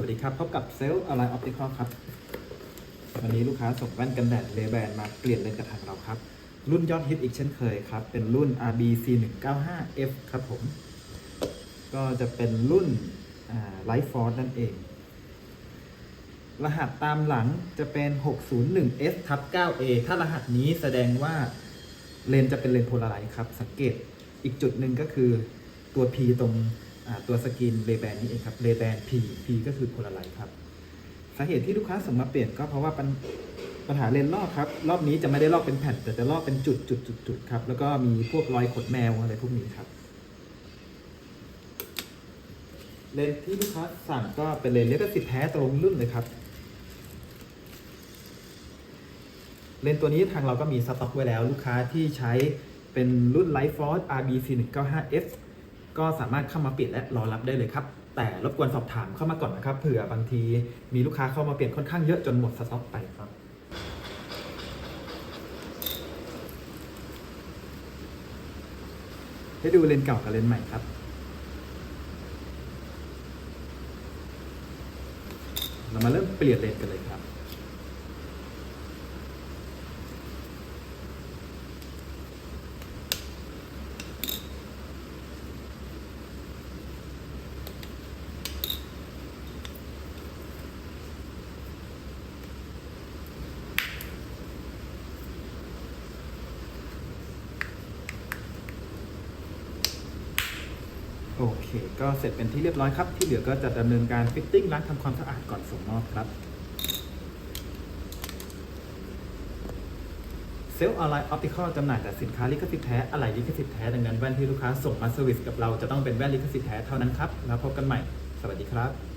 วัสดีครับ พบกับเซลล์อะไรออปติคอลครับ วันนี้ลูกค้าส่งแว่นกันแดดเลแบนมาเปลี่ยนเลนส์กับทางเราครับ รุ่นยอดฮิตอีกเช่นเคยครับ เป็นรุ่น RBC 195F ครับผม ก็จะเป็นรุ่นไลฟ์ฟอร์นั่นเอง รหัสตามหลังจะเป็น 601S ทับ 9A ถ้ารหัสนี้แสดงว่าเลนส์จะเป็นเลนส์โพลาไรซ์ครับ สังเกตอีกจุดหนึ่งก็คือตัว P ตรง ตัวสกรีนเลแบนนี่เองครับเลแบน P P ก็คือโพลาไรครับ สาเหตุที่ลูกค้าส่งมาเปลี่ยนก็เพราะว่าปัญปัญหาเลนส์ลอกครับ รอบนี้จะไม่ได้ลอกเป็นแผ่น แต่จะลอกเป็นจุดจุดจุดจุดครับ แล้วก็มีพวกรอยขนแมวอะไรพวกนี้ครับ เลนส์ที่ลูกค้าสั่งก็เป็นเลนส์เลขสิทธิ์แท้ตรงรุ่นเลยครับ เลนส์ตัวนี้ทางเราก็มีสต็อกไว้แล้ว ลูกค้าที่ใช้เป็นรุ่น Light Force RBC 195F ก็สามารถเข้ามาเปลี่ยนและรอรับได้เลยครับ แต่รบกวนสอบถามเข้ามาก่อนนะครับเผื่อบางทีมีลูกค้าเข้ามาเปลี่ยนค่อนข้างเยอะจนหมดสต็อกไปครับ ให้ดูเลนเก่ากับเลนใหม่ครับเรามาเริ่มเปลี่ยนเลนกันเลยครับ โอเค ก็เสร็จเป็นที่เรียบร้อยครับ ที่เหลือก็จะดำเนินการฟิตติ้งล้างทำความสะอาดก่อนส่งมอบครับ เซลล์ออนไลน์ออปติคอลจำหน่ายแต่สินค้าลิขสิทธิ์แท้อะไหล่ลิขสิทธิ์แท้ ดังนั้นแว่นที่ลูกค้าส่งมาเซอร์วิสกับเราจะต้องเป็นแว่นลิขสิทธิ์แท้เท่านั้นครับ แล้วพบกันใหม่ สวัสดีครับ